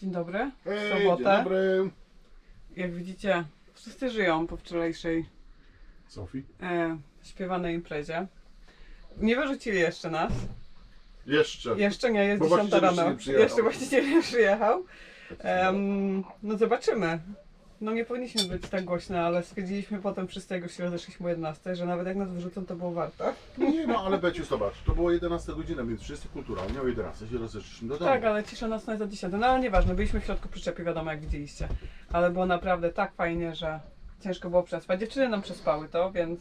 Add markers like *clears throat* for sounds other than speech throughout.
Dzień dobry. W Hej, dzień sobotę. dobry. Jak widzicie, wszyscy żyją po wczorajszej Sofii? e, śpiewanej imprezie. Nie wyrzucili jeszcze nas. Jeszcze. Jeszcze nie, jest Bo 10 właściciel jeszcze rano. nie przyjechał. Jeszcze właściciel nie przyjechał. Em, no zobaczymy. No nie powinniśmy być tak głośne, ale stwierdziliśmy potem jak już się rozeszliśmy o 11, że nawet jak nas wyrzucą, to było warto. Nie no, ale Beciu, zobacz, to było 11 godzina, więc wszyscy kulturalnie o 11 się rozeszliśmy do domu. Tak, ale cisza nocna jest o 10. No ale nieważne, byliśmy w środku przyczepy, wiadomo jak widzieliście. Ale było naprawdę tak fajnie, że ciężko było przespać. Dziewczyny nam przespały to, więc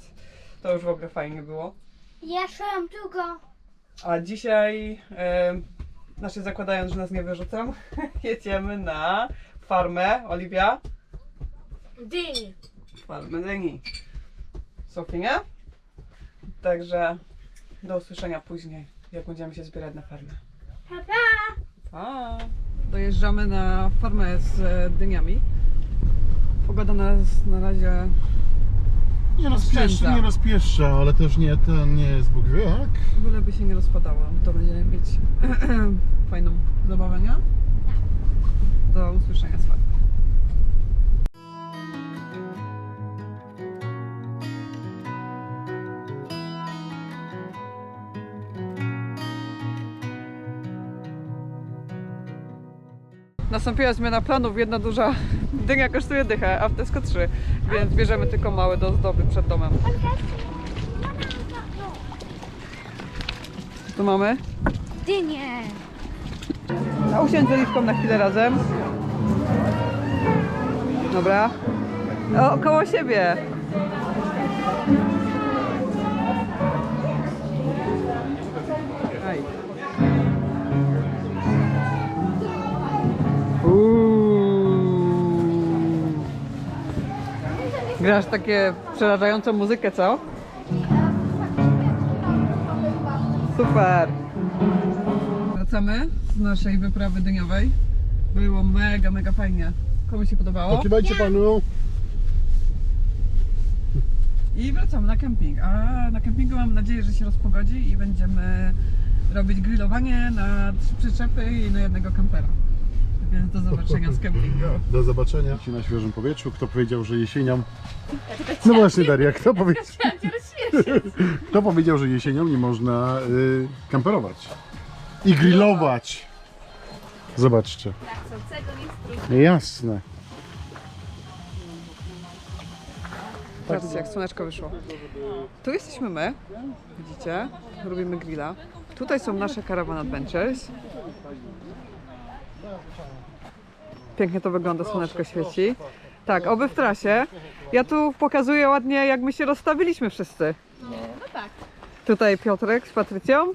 to już w ogóle fajnie było. Ja szłam długo. A dzisiaj, e, znaczy zakładając, że nas nie wyrzucą, *laughs* jedziemy na farmę, Oliwia, Dyni. farmę Dyni. Sofie, nie? Także do usłyszenia później, jak będziemy się zbierać na farmę. Pa, pa. A, dojeżdżamy na farmę z e, dyniami. Pogoda nas na razie Nie rozpieszcza, nie rozpieszcza, ale też nie, ten nie jest Bóg wie jak. byleby się nie rozpadała. To będziemy mieć *clears throat* fajną zabawę, nie? Do usłyszenia z Nastąpiła zmiana planów. Jedna duża dynia kosztuje dychę, a w Tesco trzy, więc bierzemy tylko małe do ozdoby przed domem. Co tu mamy? Dynie. A usiądź z Oliwką na chwilę razem. Dobra. O, koło siebie. Grasz takie przerażającą muzykę, co? Super. Wracamy z naszej wyprawy dyniowej. Było mega, mega fajnie. Komu się podobało? Pokiwajcie panu. I wracamy na kemping. A na kempingu mam nadzieję, że się rozpogodzi i będziemy robić grillowanie na trzy przyczepy i na jednego kampera. Więc *laughs* do zobaczenia z kempingu. Do zobaczenia. Ci na świeżym powietrzu. Kto powiedział, że jesienią... *laughs* No właśnie Daria, kto powiedział... *laughs* Kto powiedział, że jesienią nie można y, kamperować? I grillować. Zobaczcie. Jasne. Patrzcie, jak słoneczko wyszło. Tu jesteśmy my, widzicie, robimy grilla. Tutaj są nasze Caravan Adventures. Pięknie to wygląda, słoneczko świeci. Tak, oby w trasie. Ja tu pokazuję ładnie, jak my się rozstawiliśmy wszyscy. No tak. Tutaj Piotrek z Patrycją,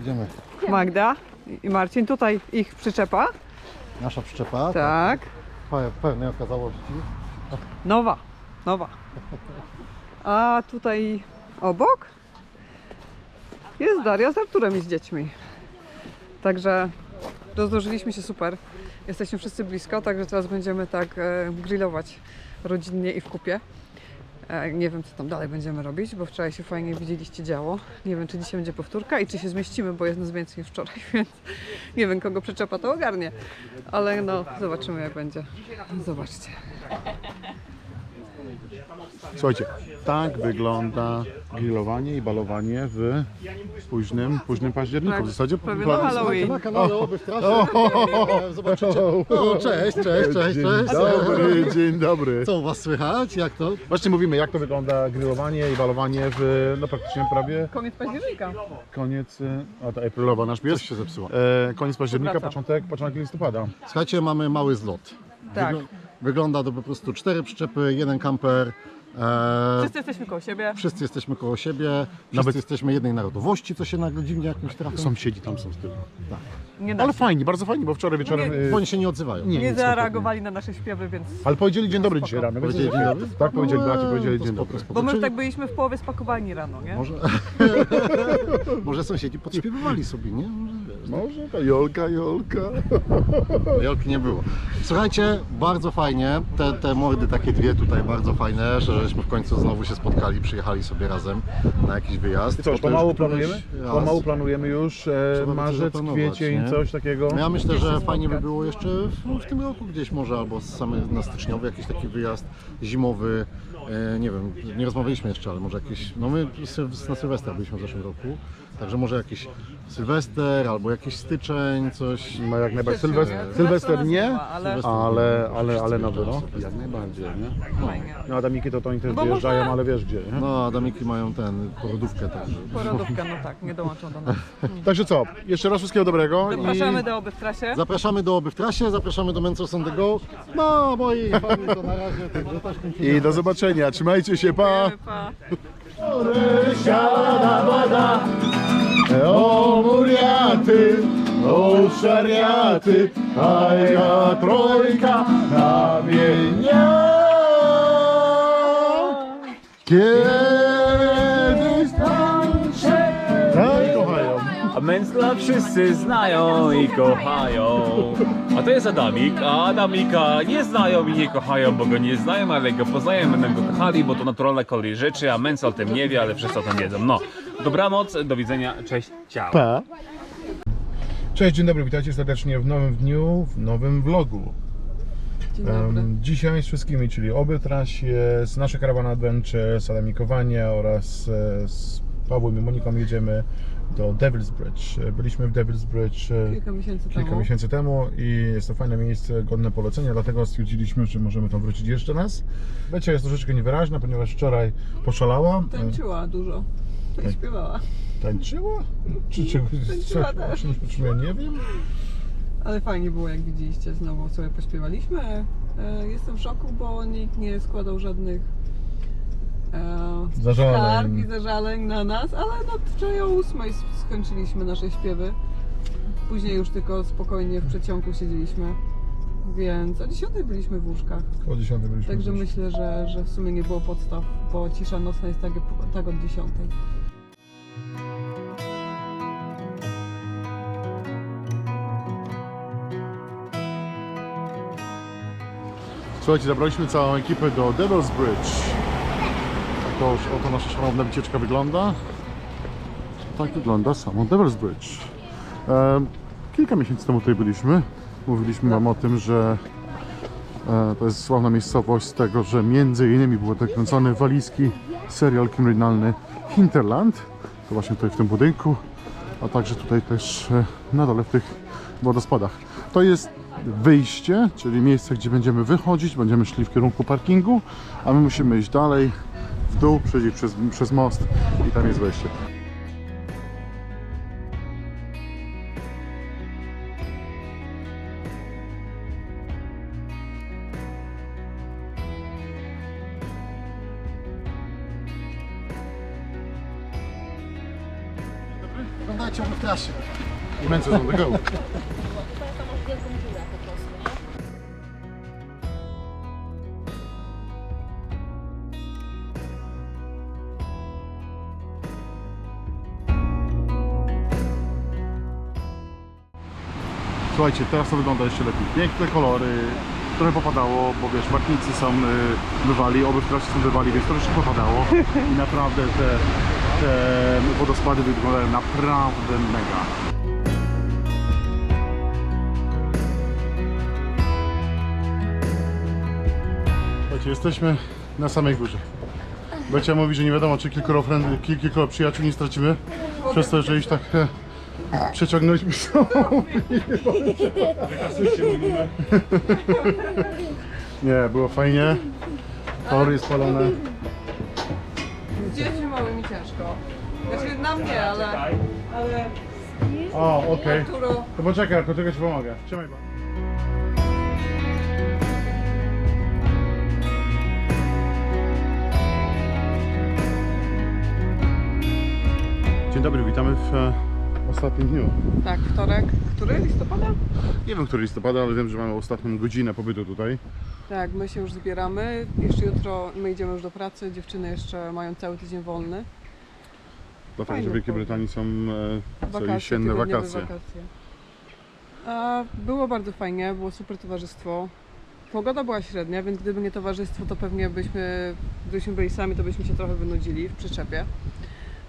Idziemy. Magda i Marcin. Tutaj ich przyczepa. Nasza przyczepa. Tak. pe- Pełnej okazałości. Nowa, nowa. A tutaj obok jest Daria z Arturem i z dziećmi. Także rozłożyliśmy się super. Jesteśmy wszyscy blisko, także teraz będziemy tak e, grillować rodzinnie i w kupie. E, nie wiem, co tam dalej będziemy robić, bo wczoraj się fajnie widzieliście działo. Nie wiem, czy dzisiaj będzie powtórka i czy się zmieścimy, bo jest nas więcej niż wczoraj, *laughs* więc nie wiem, kogo przyczepa to ogarnie. Ale no, zobaczymy jak będzie. Zobaczcie. Słuchajcie, tak wygląda grillowanie i balowanie w późnym, późnym październiku. Tak, w zasadzie prawie na Halloween. Na kanale Oby w trasie. E, Zobaczycie. O, cześć, cześć, cześć, Dzień cześć. dobry, dzień dobry. Co u was słychać? Jak to? Właśnie mówimy, jak to wygląda grillowanie i balowanie w no praktycznie prawie Koniec października. koniec, y, a to Aprilowa nasz pies. Się zepsuło. E, koniec października, Wraca. początek, początek listopada. Słuchajcie, mamy mały zlot. Tak. Wygl- Wygląda to po prostu cztery przyczepy, jeden kamper. E, Wszyscy jesteśmy koło siebie. wszyscy jesteśmy koło siebie, wszyscy Nawet- jesteśmy jednej narodowości, co się nagle dziwnie jakimś trafią. Sąsiedzi tam są z tyłu. Nie, da Ale się. fajnie, bardzo fajnie, bo wczoraj wieczorem... Nie- y, oni się nie odzywają. Nie, nie nic zareagowali na nasze śpiewy, więc... Ale powiedzieli dzień dobry dzisiaj rano. więc Powiedzieli dzień dobry? Tak, powiedzieli, bracie, powiedzieli to dzień spoko, dobry. spoko. Bo my już Czyli tak byliśmy w połowie spakowani rano, nie? Może, *laughs* może sąsiedzi podśpiewywali sobie, nie? Może. Może ta Jolka, Jolka. *laughs* Jolki nie było. Słuchajcie, bardzo fajnie. Te, te mordy takie dwie tutaj bardzo fajne, że żeśmy w końcu znowu się spotkali, przyjechali sobie razem na jakiś wyjazd. I co, Bo to pomału już któryś planujemy? raz. Pomału planujemy już e, Trzeba by coś marzec, zaplanować, kwiecień, nie? coś takiego. No Ja myślę, że fajnie by było jeszcze w, w tym roku gdzieś może albo same na styczniowy jakiś taki wyjazd zimowy. E, nie wiem, nie rozmawialiśmy jeszcze, ale może jakiś. No my na Sylwestra byliśmy w zeszłym roku. Także może jakiś Sylwester albo jakiś styczeń, coś. No jak najbardziej. Sylwester. Sylwester nie, ale- ale, ale, ale nowy, no. Jak najbardziej, nie? Fajnie. No Adamiki to to oni też bo wyjeżdżają, można- ale wiesz gdzie, nie? No, Adamiki mają ten, porodówkę także. Porodówka, no tak, nie dołączą do nas. *laughs* Także co, jeszcze raz wszystkiego dobrego Zapraszamy do oby w trasie. Zapraszamy do Oby w trasie, zapraszamy do Mentos on the go. No, moi fani to na razie, także też kończymy. i, i do zobaczenia. Trzymajcie się, pa! Pa. O muriaty, o szariaty, a ja trojka na mienia. Kiedyś tańczę, tak kochają. A Męsla wszyscy znają i kochają. A to jest Adamik, a Adamika nie znają i nie kochają, bo go nie znają, ale go poznają, będą go kochali, bo to naturalna kolej rzeczy, a Męsla o tym nie wie, ale wszyscy o tym wiedzą. No, dobranoc, do widzenia, cześć, ciao. Pa. Cześć, dzień dobry, witajcie serdecznie w nowym dniu, w nowym vlogu. Dzień dobry. Em, Dzisiaj z wszystkimi, czyli oby trasie, z naszej karawany Adventure, z Adamikowania oraz e, z Pawłem i Moniką jedziemy do Devil's Bridge. Byliśmy w Devil's Bridge e, Kilka miesięcy kilka temu. miesięcy temu i jest to fajne miejsce, godne polecenia, dlatego stwierdziliśmy, że możemy tam wrócić jeszcze raz. Becia jest troszeczkę niewyraźna, ponieważ wczoraj poszalała. Tańczyła dużo. I śpiewała. Tańczyła? Czy czegoś? Tańczyła co- czymś- czym ja nie wiem? Ale fajnie było, jak widzieliście, znowu sobie pośpiewaliśmy. E, Jestem w szoku, bo nikt nie składał żadnych e, Zażaleń. skarg i zażaleń na nas, ale no wczoraj o ósmej skończyliśmy nasze śpiewy. Później już tylko spokojnie w przeciągu siedzieliśmy. Więc o 10 byliśmy w łóżkach. O 10 byliśmy. Także gdzieś. myślę, że, że w sumie nie było podstaw, bo cisza nocna jest tak, tak od 10. Słuchajcie, zabraliśmy całą ekipę do Devil's Bridge. To, oto nasza szanowna wycieczka wygląda. Tak wygląda samo Devil's Bridge. E, kilka miesięcy temu tutaj byliśmy. Mówiliśmy wam o tym, że e, to jest sławna miejscowość z tego, że między innymi był nakręcony walijski serial kryminalny Hinterland. To właśnie tutaj w tym budynku, a także tutaj też e, na dole w tych wodospadach. To jest wyjście, czyli miejsce, gdzie będziemy wychodzić, będziemy szli w kierunku parkingu, a my musimy iść dalej w dół, przejść przez, przez most i tam jest wejście. Oglądajcie w trasie. I Mences on the Słuchajcie, teraz to wygląda jeszcze lepiej. Piękne kolory, trochę popadało, bo wiesz, barwnicy są y, bywali, oby w trasie są bywali, więc troszeczkę popadało i naprawdę te, te wodospady wyglądają naprawdę mega. Słuchajcie, jesteśmy na samej górze. Becia mówi, że nie wiadomo, czy kilkoro, friend, kil, kilkoro przyjaciół nie stracimy, przez to, że ich tak przeciągnęliśmy są. Nie, było fajnie. Tory spalone. Z dziećmi małymi ciężko. Znaczy na mnie, ale... ale O, okej. Arturo... To poczekaj, poczekaj, ci pomogę. Trzymaj pan. Dzień dobry, witamy w e, ostatnim dniu. Tak, wtorek. Który? Listopada? Nie wiem, który listopada, ale wiem, że mamy ostatnią godzinę pobytu tutaj. Tak, my się już zbieramy. Jeszcze jutro my idziemy już do pracy. Dziewczyny jeszcze mają cały tydzień wolny. Dlatego, że w Wielkiej. Brytanii są e, co Wakacje, jesienne tygodniowe wakacje. wakacje. A, było bardzo fajnie, było super towarzystwo. Pogoda była średnia, więc gdyby nie towarzystwo, to pewnie byśmy, gdybyśmy byli sami, to byśmy się trochę wynudzili w przyczepie.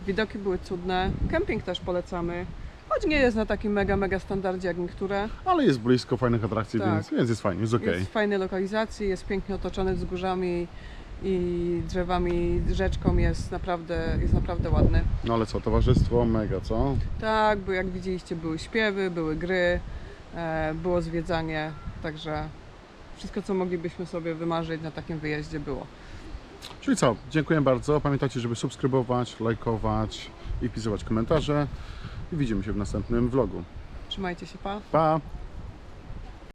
Widoki były cudne, kemping też polecamy, choć nie jest na takim mega, mega standardzie jak niektóre. Ale jest blisko fajnych atrakcji, Tak. więc, więc jest fajnie, jest okej. Jest w fajnej lokalizacji, jest pięknie otoczony wzgórzami i drzewami, rzeczką, jest naprawdę, jest naprawdę ładny. No ale co, towarzystwo mega, co? Tak, bo jak widzieliście były śpiewy, były gry, e, było zwiedzanie, także wszystko co moglibyśmy sobie wymarzyć na takim wyjeździe było. Czyli co, dziękuję bardzo. Pamiętajcie, żeby subskrybować, lajkować i pisywać komentarze. I widzimy się w następnym vlogu. Trzymajcie się, pa! Pa!